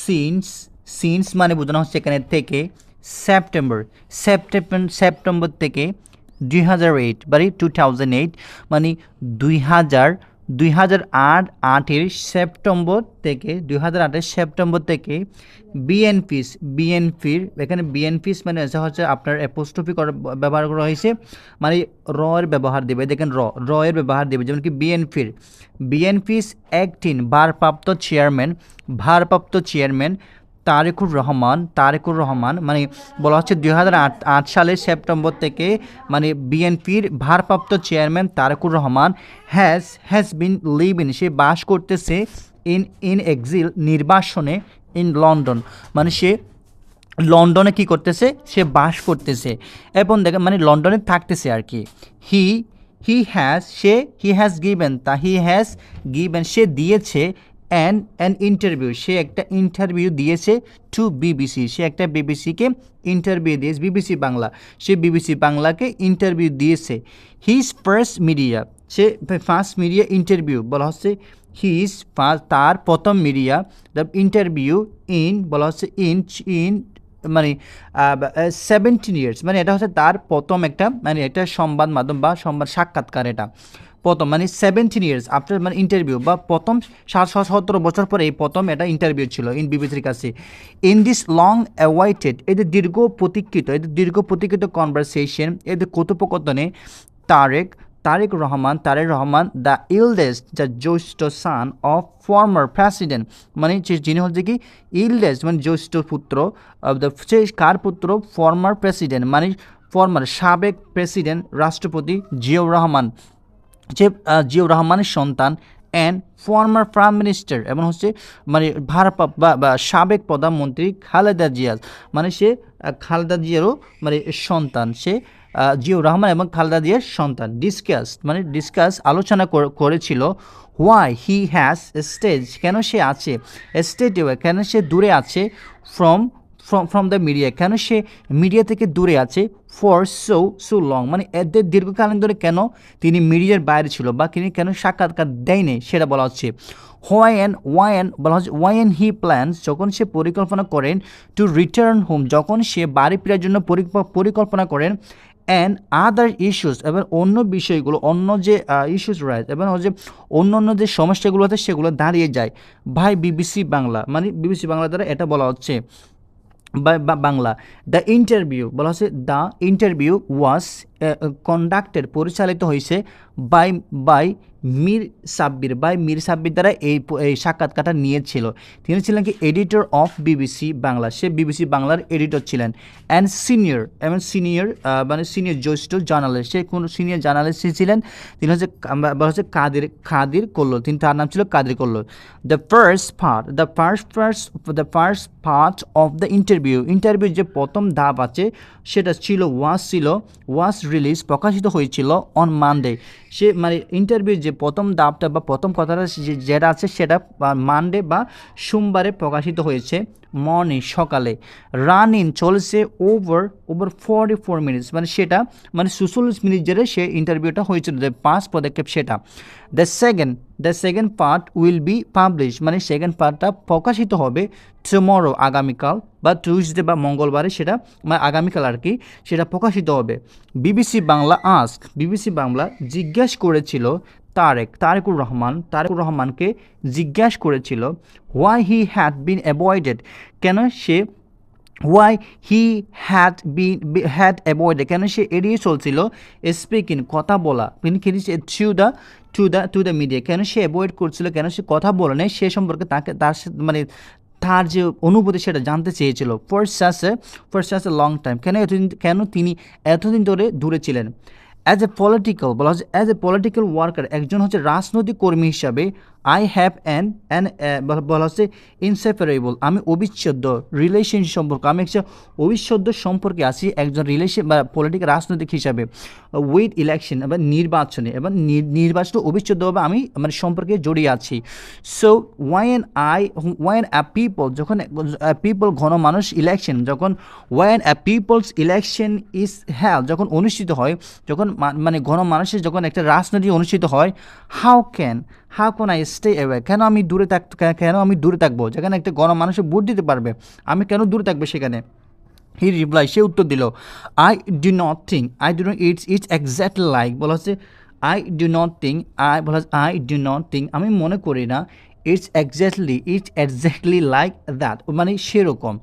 Since since মানে বোঝানো হচ্ছে এখানে থেকে সেপ্টেম্বর সেপ্টেম্বর সেপ্টেম্বর থেকে দুই হাজার এইট মানে টু এইট মানে দুই হাজার দুই হাজার সেপ্টেম্বর থেকে, দুই হাজার সেপ্টেম্বর থেকে বিএনপিস বিএনপির এখানে বিএনপিস মানে হচ্ছে আপনার অ্যাপোস্ট্রফি করা ব্যবহার করা হয়েছে মানে র এর ব্যবহার দেবে, দেখেন র র এর ব্যবহার দেবে, যেমন কি বিএনপির বিএনপিস একটিন ভারপ্রাপ্ত চেয়ারম্যান ভারপ্রাপ্ত চেয়ারম্যান তারেকুর রহমান তারেকুর রহমান মানে বলা হচ্ছে দুই সালের সেপ্টেম্বর থেকে মানে বিএনপির ভারপ্রাপ্ত chairman Tarequr Rahman has has been live in সে বাস করতেছে ইন ইন এক্সিল নির্বাসনে ইন লন্ডন মানে সে লন্ডনে কি করতেছে? সে বাস করতেছে। এবং দেখেন মানে লন্ডনে থাকতেছে আর কি। হি হি হ্যাজ সে হি হ্যাজ গিভেন তা হি হ্যাজ গিভেন সে দিয়েছে অ্যান অ্যান ইন্টারভিউ সে একটা ইন্টারভিউ দিয়েছে টু বিবিসি সে একটা বিবিসিকে ইন্টারভিউ দিয়েছে বিবিসি বাংলা। সে বিবিসি বাংলাকে ইন্টারভিউ দিয়েছে। হিজ ফার্স্ট মিডিয়া সে ফার্স্ট মিডিয়া ইন্টারভিউ বলা হচ্ছে হিজ ফার্স্ট তার প্রথম মিডিয়া দ্য ইন্টারভিউ ইন বলা হচ্ছে ইন ইন মানে সেভেন্টিন ইয়ার্স মানে এটা হচ্ছে তার প্রথম একটা মানে একটা সংবাদ মাধ্যম বা সংবাদ সাক্ষাৎকার এটা। প্রথম মানে সেভেন্টিন ইয়ার্স আফটার মানে ইন্টারভিউ বা প্রথম সাত সতেরো বছর পরে এই প্রথম এটা ইন্টারভিউ ছিল ইন বিবিসির কাছে। ইন দিস লং অ্যাওয়াইটেড এদের দীর্ঘ প্রতীক্ষিত এদের দীর্ঘ প্রতীক্ষিত কনভারসেশন এদের কথোপকথনে Tarique Tarique Rahman Tarique Rahman the eldest the জ্যৈষ্ঠ সান অফ ফর্মার প্রেসিডেন্ট মানে যে- যিনি হচ্ছে কি ইলডেস্ট মানে জ্যৈষ্ঠ পুত্র সে কার পুত্র? ফর্মার প্রেসিডেন্ট মানে ফর্মার সাবেক প্রেসিডেন্ট রাষ্ট্রপতি জিয়াউর রহমান। যে জিয়াউর রহমানের সন্তান অ্যান্ড ফর্মার প্রাইম মিনিস্টার এবং হচ্ছে মানে ভারপ্রাপ্ত বা সাবেক প্রধানমন্ত্রী খালেদা জিয়াজ মানে সে খালেদা জিয়ারও মানে সন্তান। সে জিয়াউর রহমান এবং খালেদা জিয়ার সন্তান। ডিসকাস মানে ডিসকাস আলোচনা করেছিল হোয়াই হি হ্যাজ স্টেজ কেন সে আছে স্টেজ কেন সে দূরে আছে from from from the media কেন সে মিডিয়া থেকে দূরে আছে ফর সো সো লং মানে এদের দীর্ঘকালীন ধরে কেন তিনি মিডিয়ার বাইরে ছিল বা তিনি কেন সাক্ষাৎকার দেয়নি সেটা বলা হচ্ছে। হোয়াই অ্যান্ড ওয়াই অ্যান্ড বলা হচ্ছে ওয়াই অ্যান্ড হি প্ল্যান্স যখন সে পরিকল্পনা করেন টু রিটার্ন হোম যখন সে বাড়ি ফেরার জন্য পরিক- পরিকল্পনা করেন অ্যান্ড আদার ইস্যুস এবং অন্য বিষয়গুলো, অন্য যে ইস্যুস রয়েছে এবং হচ্ছে অন্য অন্য যে সমস্যাগুলো আছে সেগুলো দাঁড়িয়ে যায়। ভাই বিবিসি বাংলা মানে বিবিসি বাংলা দ্বারা এটা বলা হচ্ছে বাংলা। দ্য ইন্টারভিউ বলা হচ্ছে দ্য ইন্টারভিউ ওয়াজ কন্ডাক্টেড পরিচালিত হয়েছে by by Mir Sabbir by Mir Sabbir দ্বারা এই এই সাক্ষাৎকারটা নিয়েছিল। তিনি ছিলেন কি এডিটর অফ বিবিসি বাংলা। সে বিবিসি বাংলার এডিটর ছিলেন। অ্যান্ড সিনিয়র এবং সিনিয়র মানে সিনিয়র জ্যেষ্ঠ জার্নালিস্ট সে কোন সিনিয়র জার্নালিস্ট ছিলেন? তিনি হচ্ছে হচ্ছে কাদের খাদির কল্লো তিনি তার নাম ছিল Kader কল্লো the first part the first first the first part of the interview interview যে প্রথম ধাপ আছে সেটা ছিল ওয়াজ ছিল, ওয়াজ রিলিজ প্রকাশিত হয়েছিল অন মানডে সে মানে ইন্টারভিউ যে প্রথম ধাপটা বা প্রথম কথাটা যেটা আছে সেটা মানডে বা সোমবারে প্রকাশিত হয়েছে মর্নিং সকালে। রান ইন চলছে over over forty four minutes মানে সেটা মানে সুচল্লিশ মিনিট জেরে সে ইন্টারভিউটা হয়েছিল, যে পাঁচ পদক্ষেপ সেটা। The second the second part will be publish মানে সেকেন্ড পার্টটা প্রকাশিত হবে টুমরো আগামীকাল বা টিউসডে বা মঙ্গলবারে সেটা মানে আগামীকাল আর কি, সেটা প্রকাশিত হবে। BBC Bangla ask. BBC Bangla জিজ্ঞেস করেছিল তারেক, তারেকুর রহমান, তারেকুর রহমানকে জিজ্ঞেস করেছিল why he had been avoided কেন সে why he had be had avoid কেন সে এড়িয়ে চলছিল? স্পিকিং কথা বলা তিনি কিন্তু through the to the to the media কেন সে অ্যাভয়েড করছিল, কেন সে কথা বলে নাই, সে সম্পর্কে তাকে, তার মানে তার যে অনুভূতি সেটা জানতে চেয়েছিল। First such a for such a long time কেন এতদিন, কেন তিনি এতদিন ধরে দূরে ছিলেন? অ্যাজ এ পলিটিক্যাল বলা হচ্ছে অ্যাজ এ পলিটিক্যাল ওয়ার্কার একজন হচ্ছে রাজনৈতিক কর্মী হিসাবে আই হ্যাভ অ্যান অ্যান বলা হচ্ছে ইনসেপারেবল আমি অবিচ্ছেদ্য রিলেশনশিপ সম্পর্ক, আমি একটা অবিচ্ছেদ্য সম্পর্কে আছি, একজন রিলেশন বা পলিটিক্যাল রাজনৈতিক হিসাবে উইথ ইলেকশন এবং নির্বাচনে, এবং নির- নির্বাচনে অবিচ্ছেদ্যভাবে আমি মানে সম্পর্কে জড়িয়ে আছি। So when I when a people যখন পিপল ঘন মানুষ ইলেকশন যখন when a people's election is held যখন অনুষ্ঠিত হয়, যখন মানে ঘন মানুষের যখন একটা রাজনীতি অনুষ্ঠিত হয় how can how can I stay away কেন আমি দূরে থাক কেন আমি দূরে থাকব? যেখানে একটা গণ মানুষে ভোট দিতে পারবে, আমি কেন দূরে থাকব সেখানে? হি রিপ্লাই সে উত্তর দিল I do not think I do not it's it's exactly like বলা হচ্ছে I do not think I বলা আই ডু নট থিঙ্ক আমি মনে করি না it's exactly it's exactly like that মানে সেরকম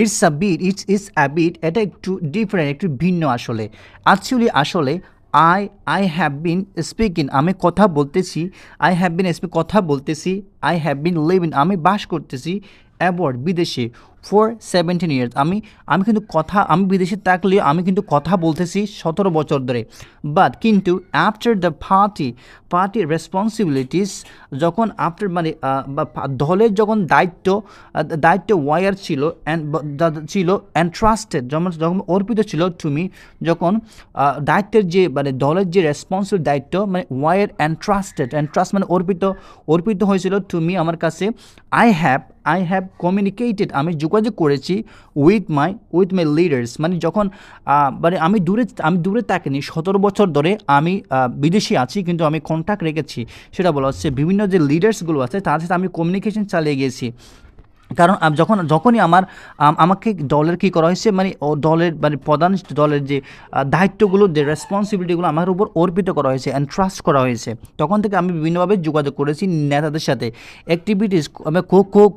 it's a bit it's it's a bit এটা একটু ডিফারেন্ট একটু ভিন্ন আসলে অ্যাকচুয়ালি আসলে I I have been speaking আমি কথা বলতেছি। আই হ্যাভ বিন স্পিক কথা বলতেছি। আই হ্যাভ বিন লিভিং আমি বাস করতেছি। অ্যাবর্ড বিদেশে। ফর সেভেন্টিন ইয়ার্স আমি আমি কিন্তু কথা, আমি বিদেশে থাকলেও আমি কিন্তু কথা বলতেছি সতেরো বছর ধরে। বাট কিন্তু আফটার দ্য পার্টি পার্টির রেসপন্সিবিলিটিস যখন আফটার মানে দলের যখন দায়িত্ব দায়িত্ব ওয়ার ছিল অ্যান্ড ছিল অ্যান্ড ট্রাস্টেড যখন যখন অর্পিত ছিল তুমি যখন দায়িত্বের যে মানে দলের যে রেসপন্সিবল দায়িত্ব মানে were and trusted and trust মানে অর্পিত অর্পিত হয়েছিল তুমি আমার কাছে I have I have communicated আমি যোগাযোগ করেছি with my with my leaders মানে যখন মানে আমি দূরে আমি দূরে তাকিনি সতেরো বছর ধরে আমি বিদেশি আছি, কিন্তু আমি কন্ট্যাক্ট রেখেছি। সেটা বলা হচ্ছে বিভিন্ন যে লিডার্সগুলো আছে, তাদের সাথে আমি কমিউনিকেশন চালিয়ে গিয়েছি। কারণ যখন, যখনই আমার আমাকে দলের কী করা হয়েছে মানে ও দলের মানে প্রধান দলের যে দায়িত্বগুলো, যে রেসপন্সিবিলিটিগুলো আমার উপর অর্পিত করা হয়েছে অ্যান্ড ট্রাস্ট করা হয়েছে, তখন থেকে আমি বিভিন্নভাবে যোগাযোগ করেছি নেতাদের সাথে অ্যাক্টিভিটিস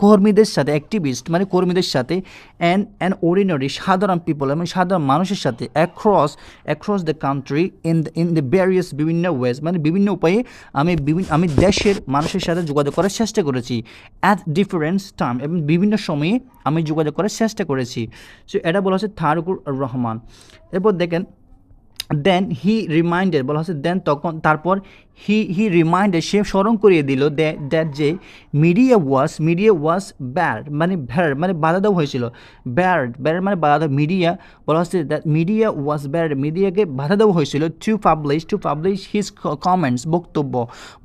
কর্মীদের সাথে অ্যাক্টিভিস্ট মানে কর্মীদের সাথে অ্যান্ড অ্যান্ড অর্ডিনারি সাধারণ পিপল এবং সাধারণ মানুষের সাথে across across the country in the in the various বিভিন্ন ওয়েজ মানে বিভিন্ন উপায়ে আমি বিভিন্ন আমি দেশের মানুষের সাথে যোগাযোগ করার চেষ্টা করেছি অ্যাট ডিফারেন্স টাইম এবং বিভিন্ন সময়ে আমি যোগাযোগ করার চেষ্টা করেছি। সো এটা বলা হচ্ছে থারুকুর রহমান। এরপর দেখেন দেন হি রিমাইন্ডেড বলা হচ্ছে দেন তখন তারপর হি হি রিমাইন্ডেড সে স্মরণ করিয়ে দিল দ্যাট যে media was media was bad মানে ভ্যাড মানে বাধা দেওয়া হয়েছিল। ব্যাড ব্যাড মানে বাধা দেওয়া মিডিয়া বলা হচ্ছে দ্যাট মিডিয়া ওয়াস ব্যাড মিডিয়াকে বাধা দেওয়া হয়েছিল to publish to publish his comments বক্তব্য।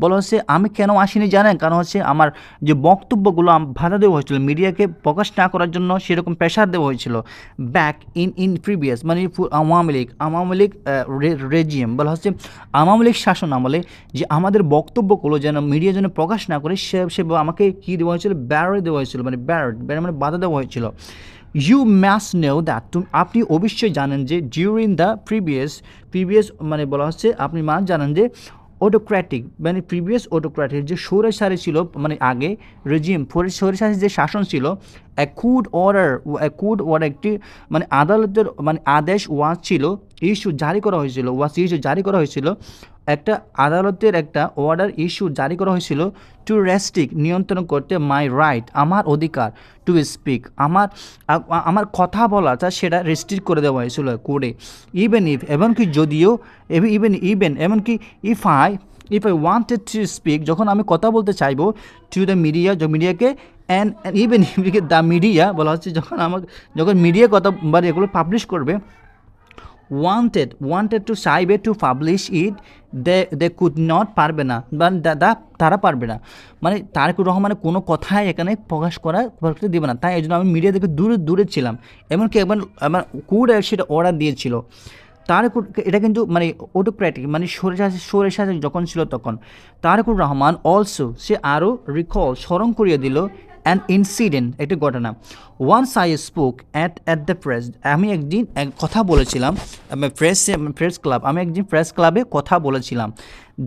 বলা হচ্ছে, আমি কেন আসিনি জানেন? কারণ হচ্ছে আমার যে বক্তব্যগুলো বাধা দেওয়া হয়েছিল। মিডিয়াকে প্রকাশ না করার জন্য সেরকম প্রেশার দেওয়া হয়েছিল। ব্যাক ইন ইন প্রিভিয়াস মানে আওয়ামী লীগ আওয়ামী লীগ রেজিয়াম বলা হচ্ছে আওয়ামী লীগ শাসন আমলে যে আমাদের বক্তব্যগুলো যেন মিডিয়া যেন প্রকাশ না করে, সে সে আমাকে কী দেওয়া হয়েছিল? ব্যারো দেওয়া হয়েছিল মানে ব্যারড ব্যারো মানে বাধা দেওয়া হয়েছিল। ইউ ম্যাস নেও দ্যাট তুমি, আপনি অবশ্যই জানেন যে ডিউরিং দ্য প্রিভিয়াস প্রিভিয়াস মানে বলা হচ্ছে, আপনি মা জানেন যে অটোক্র্যাটিক মানে প্রিভিয়াস অটোক্র্যাটিক যে সৌরসারি ছিল মানে আগে রেজিম সৌরসারি যে শাসন ছিল অ্যাকুড অর্ডার অ্যাকুড অর্ডার একটি মানে আদালতের মানে আদেশ ওয়াজ ছিল ইস্যু জারি করা হয়েছিল ওয়াজ ইস্যু জারি করা হয়েছিল একটা আদালতের একটা অর্ডার ইস্যু জারি করা হয়েছিল টু রেস্ট্রিক নিয়ন্ত্রণ করতে মাই রাইট আমার অধিকার টু স্পিক আমার আমার কথা বলাটা সেটা রেস্ট্রিক্ট করে দেওয়া হয়েছিল কোর্টে ইভেন ইফ এমনকি যদিও ইভেন ইভেন এমনকি if I if I wanted to speak যখন আমি কথা বলতে চাইব টু দ্য মিডিয়া মিডিয়াকে অ্যান্ড ইভেন দ্য মিডিয়া বলা হচ্ছে যখন আমাকে, যখন মিডিয়া কথা মানে এগুলো পাবলিশ করবে ওয়ান্টেড ওয়ান্টেড টু চাইবে to publish it they they could not পারবে না, বা দাদা তারা পারবে না। মানে তারেকুর রহমানের কোনো কথাই এখানে প্রকাশ করা করতে দেবে না। তাই এই জন্য আমি মিডিয়া থেকে দূরে দূরে ছিলাম। এমনকি একবার আমার কুড সেটা অর্ডার দিয়েছিল। তারেকুর, এটা কিন্তু মানে অটোক্র্যাটিক মানে সরে সরে সাথে যখন ছিল তখন। তারেকুর রহমান অলসো সে আরও রিকল স্মরণ করিয়ে দিল অ্যান ইনসিডেন্ট একটি ঘটনা। Once I spoke at at the press আমি একদিন এক কথা বলেছিলাম প্রেস প্রেস ক্লাব আমি একদিন প্রেস ক্লাবে কথা বলেছিলাম।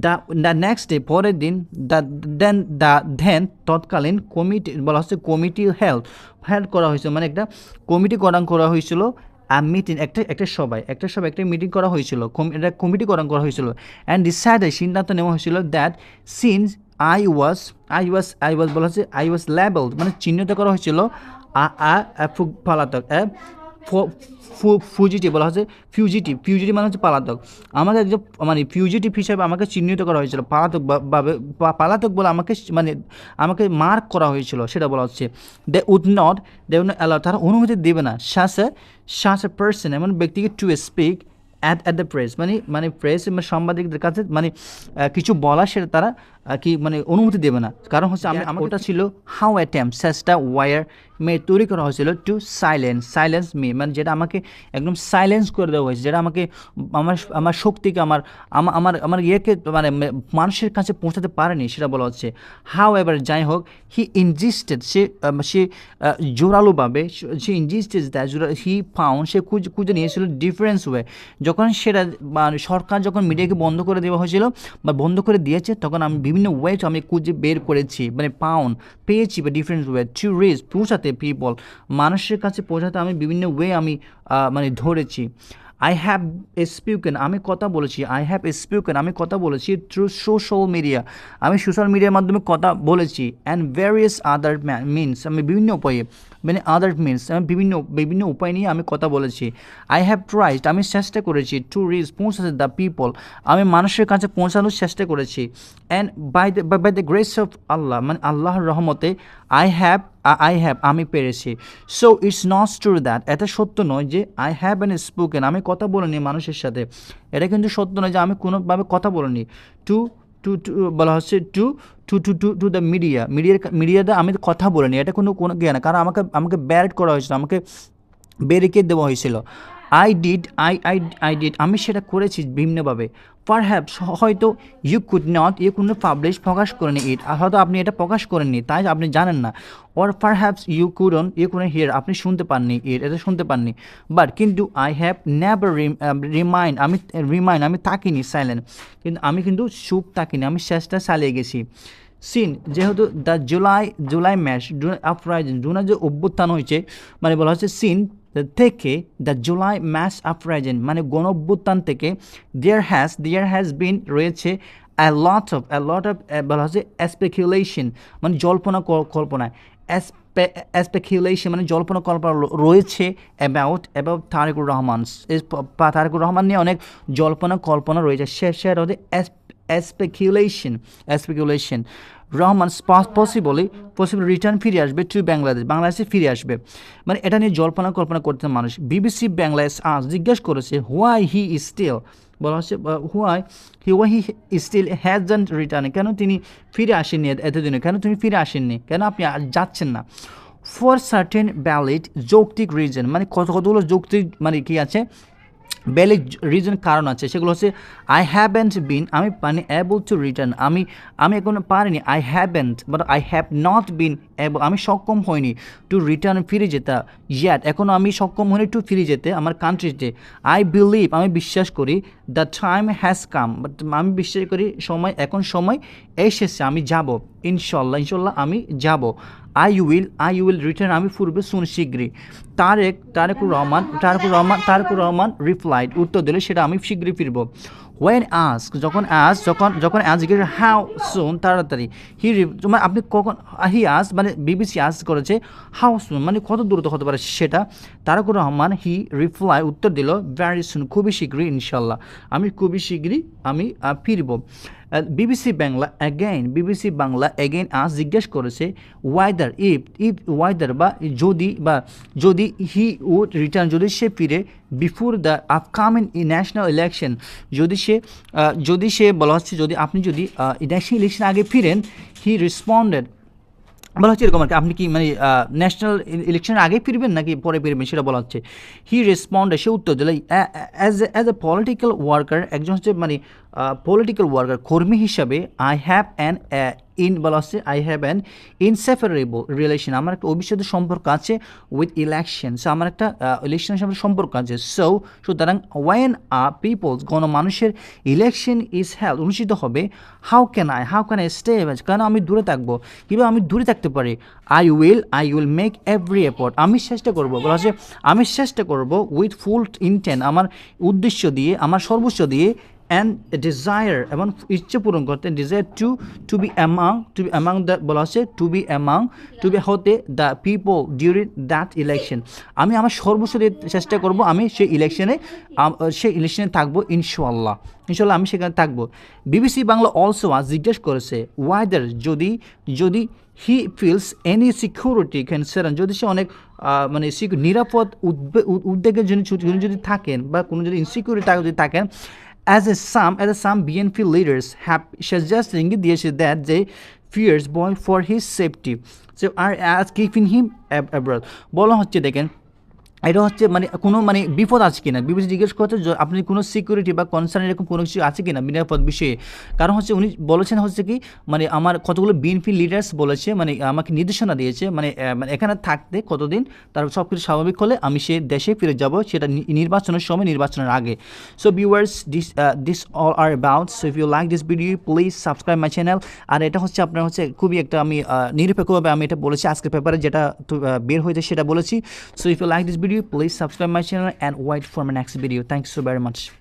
দ্য দ্য নেক্সট ডে পরের দিন দ্য দেন দ্য ধ্যান তৎকালীন কমিটি বলা হচ্ছে কমিটি হেল্প হেল্প করা হয়েছিল মানে একটা কমিটি গঠন করা হয়েছিল আর মিটিং একটা একটা সবাই একটা সবাই একটা মিটিং করা হয়েছিল এটা কমিটি গঠন করা হয়েছিল। অ্যান্ড ডিসাইডেড সিদ্ধান্ত নেওয়া হয়েছিল that since I was I was I was বলা হচ্ছে আই ওয়াজ লেবেল মানে চিহ্নিত করা হয়েছিল। আ আ আ ফু- পলাতক, এ ফুজিটিভ বলা হচ্ছে ফিউজিটিভ ফিউজিটিভ মানে হচ্ছে পালাতক। আমাকে একজন মানে ফিউজিটিভ হিসাবে আমাকে চিহ্নিত করা হয়েছিল, পালাতক বা- পালাতক বলে আমাকে মানে আমাকে মার্ক করা হয়েছিল, সেটা বলা হচ্ছে। They would not they would allow তারা অনুমতি দেবে না। শ্বাস শ্বাস পার্সন এমন ব্যক্তিকে to speak at at the press মানে মানে প্রেস সাংবাদিকদের কাছে মানে কিছু বলা সেটা তারা কি মানে অনুমতি দেবে না। কারণ হচ্ছে আমি আমার ওটা ছিল হাউ অ্যাটেম্প চেষ্টা ওয়ার মে তৈরি করা হয়েছিল টু সাইলেন্স সাইলেন্স মি মানে যেটা আমাকে একদম সাইলেন্স করে দেওয়া হয়েছে যেটা আমাকে আমার আমার শক্তিকে আমার আমার আমার ইয়েকে মানে মানুষের কাছে পৌঁছাতে পারেনি সেটা বলা হচ্ছে। হাউ এভার যাই হোক হি ইনজিস্টেড সে সে জোরালোভাবে সে ইনজিস্টেড দ্যাট হি ফাউন্ড সে খুঁজে খুঁজে নিয়েছিল ডিফারেন্স ওয়ে যখন সেটা মানে সরকার যখন মিডিয়াকে বন্ধ করে দেওয়া হয়েছিল বা বন্ধ করে দিয়েছে তখন আমি বিভিন্ন ওয়ে আমি খুঁজে বের করেছি মানে পাউন্ড পেয়েছি বা ডিফারেন্ট ওয়ে টু রিচ পৌঁছাতে পিপল মানুষের কাছে পৌঁছাতে আমি বিভিন্ন ওয়ে আমি মানে ধরেছি। আই হ্যাভ স্পিউকেন আমি কথা বলেছি আই হ্যাভ স্পিউকেন আমি কথা বলেছি থ্রু সোশ্যাল মিডিয়া আমি সোশ্যাল মিডিয়ার মাধ্যমে কথা বলেছি অ্যান্ড ভ্যারিয়াস আদার মিনস আমি বিভিন্ন উপায়ে মানে আদার মিনস আমি বিভিন্ন বিভিন্ন উপায় নিয়ে আমি কথা বলেছি। আই হ্যাভ ট্রাইড আমি চেষ্টা করেছি টু রিচ পৌঁছাতে দ্য পিপল আমি মানুষের কাছে পৌঁছানোর চেষ্টা করেছি। And by the by the grace of Allah মানে আল্লাহর রহমতে আই হ্যাভ আই হ্যাভ আমি পেরেছি। So it's not true that এটা সত্য নয় যে আই হ্যাভ অ্যান স্পোকেন আমি কথা বলিনি মানুষের সাথে। এটা কিন্তু সত্য নয় যে আমি কোনোভাবে কথা বলিনি। টু টু টু বলা হচ্ছে to to to to to the media মিডিয়ার মিডিয়াতে আমি কথা বলিনি, এটা কোনো কোনো জ্ঞান কারণ আমাকে আমাকে ব্যারেট করা হয়েছিল, আমাকে ব্যারিকেড দেওয়া হয়েছিল। I did I I I did আমি সেটা করেছি বিভিন্নভাবে পার হ্যাপস হয়তো you could not you could publish প্রকাশ করেনি ইট হয়তো আপনি এটা প্রকাশ করেননি, তাই আপনি জানেন না। Or perhaps you couldn't you couldn't hear আপনি শুনতে পাননি ইট এটা শুনতে পাননি। বাট কিন্তু আই হ্যাভ নেভার রিমাইন্ড আমি রিমাইন্ড আমি তাকিনি সাইলেন্ট কিন্তু আমি কিন্তু চুপ তাকিনি আমি শেষটা চালিয়ে গেছি। সিন যেহেতু the July July mass uprising July যে অভ্যুত্থান হয়েছে মানে বলা হচ্ছে সিন থেকে দ্য জুলাই ম্যাচ আপরাইজিং মানে গণ অভ্যুত্থান থেকে there has there has been রয়েছে a lot of a lot of বলা হচ্ছে স্পেকুলেশন মানে জল্পনা কল- কল্পনায়। স্পেকুলেশন মানে জল্পনা কল্পনা রয়েছে অ্যাবাউট অ্যাবাউট তারেকুর রহমান। তারেকুর রহমান নিয়ে অনেক জল্পনা কল্পনা রয়েছে। সে সেটা হচ্ছে speculation speculation Rahman possibly possible return ফিরে আসবে টু বাংলাদেশ বাংলাদেশে ফিরে আসবে। মানে এটা নিয়ে জল্পনা, কল্পনা করতে মানুষ। বিবিসি বাংলাদেশ আজ জিজ্ঞেস করেছে হোয়াই হি স্টিল বলা হচ্ছে why he why he still has return কেন তিনি ফিরে আসেননি এত- এতদিনে? কেন তুমি ফিরে আসেননি? কেন আপনি যাচ্ছেন না? ফর সার্টেন ভ্যালিড যৌক্তিক রিজন মানে কত, কতগুলো যৌক্তিক মানে কি আছে? ভ্যালিড রিজন কারণ আছে, সেগুলো হচ্ছে আই হ্যাভেন্ট বিন আমি মানে অ্যাবল টু রিটার্ন আমি আমি এখনও পারিনি I haven't but I have not been আমি সক্ষম হইনি টু রিটার্ন ফিরে যেতে ইয়াট এখনও আমি সক্ষম হইনি টু ফিরে যেতে, আমার কান্ট্রিতে আই বিলিভ আমি বিশ্বাস করি the time has come but আমি বিশ্বাস করি, সময়, এখন সময় এসেছে, আমি যাব। ইনশাল্লাহ ইনশাল্লাহ আমি যাব। I will I will return আমি ফুরবে শুন শীঘ্রই। তারেক, তারেকুর রহমান তারেকুর রহমান তারেকুর রহমান রিপ্লাইড উত্তর দিলে সেটা আমি শীঘ্রই ফিরব। ওয়েন আস্ক যখন আস যখন যখন আজ জিজ্ঞেস হাউ সুন তাড়াতাড়ি। হি মানে আপনি কখন হি আস মানে বিবিসি আস করেছে হাউ সুন মানে কত দ্রুত হতে পারে সেটা। তারেকুর রহমান হি রিপ্লাই উত্তর দিল ভ্যারি সুন খুবই শীঘ্রই, ইনশাল্লাহ। আমি খুবই শীঘ্রই, আমি ফিরব। BBC Bangla again BBC Bangla again আজ জিজ্ঞেস করেছে ওয়াইদার ইফ ইফ ওয়াইদার বা যদি বা যদি হি উড রিটার্ন যদি সে ফিরে before the upcoming national election যদি সে যদি সে বলা হচ্ছে, যদি আপনি যদি ন্যাশনাল ইলেকশন আগে ফিরেন হি রেসপন্ডেড বলা হচ্ছে এরকম আর কি। আপনি কি মানে ন্যাশনাল ইলেকশনের আগে ফিরবেন নাকি পরে ফিরবেন সেটা বলা হচ্ছে? হি রেসপন্ড সে উত্তর দিল as as a political worker একজন হচ্ছে মানে পলিটিক্যাল ওয়ার্কার কর্মী হিসাবে আই হ্যাভ অ্যান ইন বলা হচ্ছে I have an inseparable relation আমার একটা অবিচ্ছেদ্য সম্পর্ক আছে উইথ ইলেকশন সো আমার একটা ইলেকশনের সাথে সম্পর্ক আছে। সো সুতরাং ওয়েন আ পিপলস গণমানুষের ইলেকশন ইজ হেল্ড অনুষ্ঠিত হবে how can I how can I stay কেন আমি দূরে থাকব? কীভাবে আমি দূরে থাকতে পারি? I will I will make every effort আমি চেষ্টা করব, বলা হচ্ছে, আমি চেষ্টা করব উইথ ফুল ইনটেন্ট আমার উদ্দেশ্য দিয়ে, আমার সর্বোচ্চ দিয়ে অ্যান্ড ডিজায়ার এবং ইচ্ছে পূরণ করতে desire to to be among to be among the বলা হচ্ছে to be among to be হতে the people during that election আমি আমার সর্বোচ্চ চেষ্টা করব আমি সেই ইলেকশনে সেই ইলেকশনে থাকব ইনশাল্লাহ ইনশাল্লাহ আমি সেখানে থাকব বিবিসি বাংলা অলসো আজ জিজ্ঞেস করেছে ওয়াইদার যদি যদি he feels any security concern যদি সে অনেক মানে নিরাপদ উদ্বে- উদ্বেগের জন্য যদি থাকেন বা কোনো যদি ইনসিকিউরিটি যদি থাকেন as a some as a some BNP leaders have suggesting দিয়েছে that they fears boy for his safety so are as keeping him ab- abroad বলা হচ্ছে দেখেন এটা হচ্ছে মানে কোনো মানে বিপদ আছে কিনা? বিবিসি জিজ্ঞেস করতে আপনি কোনো সিকিউরিটি বা কনসার্ন এরকম কোনো কিছু আছে কিনা নিরাপদ বিষয়ে? কারণ হচ্ছে উনি বলেছেন হচ্ছে কি মানে আমার কতগুলো বিএনপি লিডার্স বলেছে মানে আমাকে নির্দেশনা দিয়েছে মানে মানে এখানে থাকতে কতদিন, তার সব কিছু স্বাভাবিক হলে আমি সে দেশে ফিরে যাব, সেটা নির্বাচনের সময়, নির্বাচনের আগে। So viewers this this all are about so if you like this video please subscribe my channel আর এটা হচ্ছে আপনার হচ্ছে খুবই একটা আমি নিরপেক্ষভাবে আমি এটা বলেছি, আজকের পেপারে যেটা বের হয়েছে সেটা বলেছি। So if you like this video video please subscribe my channel and wait for my next video. Thanks so very much.